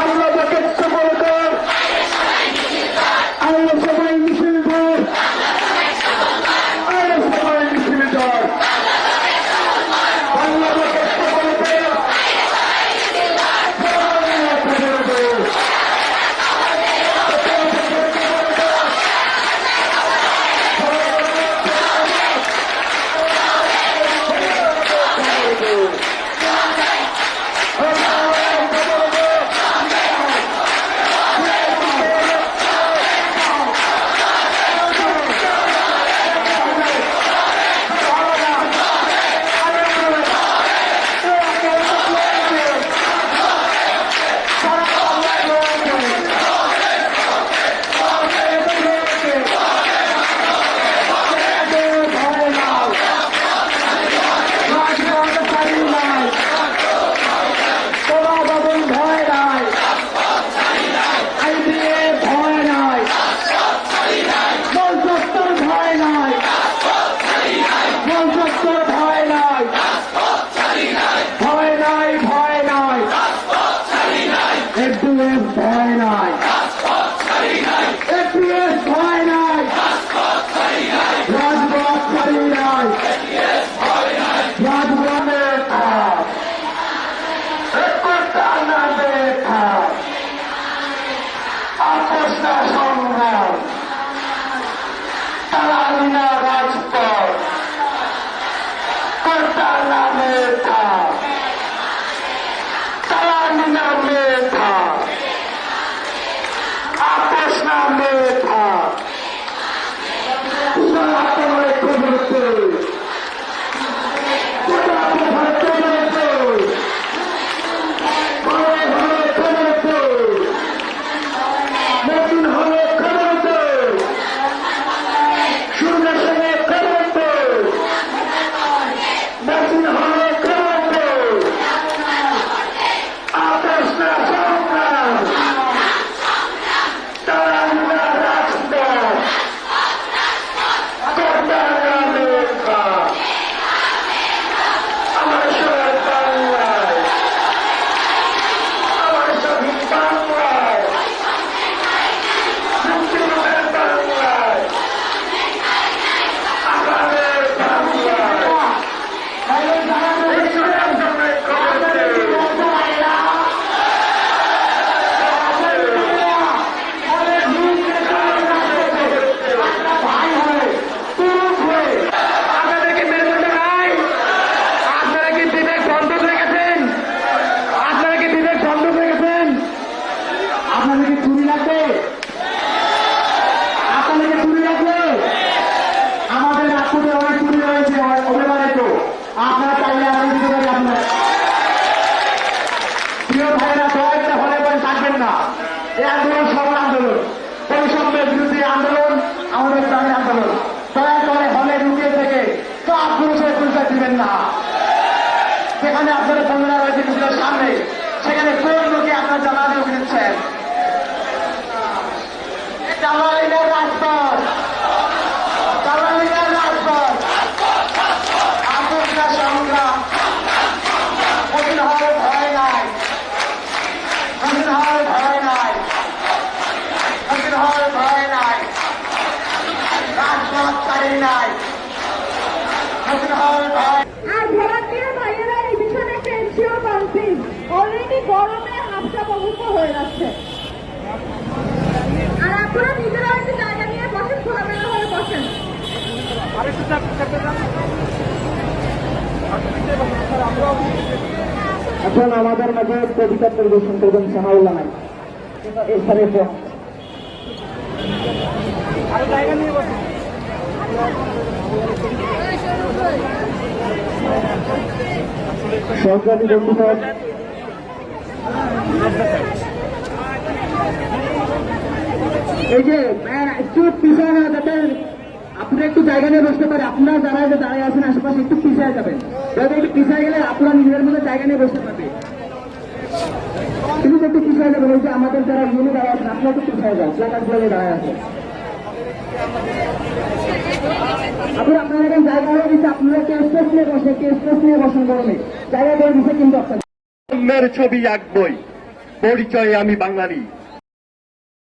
পয়লা ভয় নাই এফডিএস ভয় নাই রাজপথ ছাড়ি নাই রাজভবনের আপনারা চাইলে আমাদের দিতে পারি আপনার প্রিয় ভাইয়েরা দয়াটা হলে পরে থাকবেন না। এই আন্দোলন সবল আন্দোলন। বৈষম্যের বিরুদ্ধে আন্দোলন, আমাদের প্রাণের আন্দোলন। দয়া করে হলে ঢুকিয়ে থেকে সব পুরুষের পরিচয় দিবেন সামনে কাউন্সিল অলরেডি গরমে হাফসা অবস্থা হয়ে যাচ্ছে। আর আপনারা নিজেরা একটু জায়গা নিয়ে বসেন খোলামেলা হয়ে বসেন। এখন আমাদের মাঝে কবিতা পরিবেশন করবেন সাহাউল্লাহ নাই এছাড়া সরকারি এই যে একটু পিছিয়ে না যাতে আপনারা একটু জায়গা নিয়ে বসতে পারে। আপনারা যারা যে দাঁড়িয়ে আছেন আশেপাশে একটু পিছিয়ে যাবেন। যাতে একটু পিছিয়ে গেলে আপনারা নিজেদের মধ্যে জায়গা নিয়ে বসতে পারবে। কিন্তু একটু পিছিয়ে যাবেন। ওই যে আমাদের যারা ইউনি দাঁড়িয়ে আছেন, আপনারা একটু পিছিয়ে যান। প্লাকার দাঁড়িয়ে আছেন। আপনারা এখন জায়গা হয়ে গেছে, আপনারা কে স্পেস নিয়ে বসে কে স্পেস নিয়ে বসেন গরমে জায়গা করে কিন্তু আপনাদের ছবি পরিচয়ে আমি বাঙালি।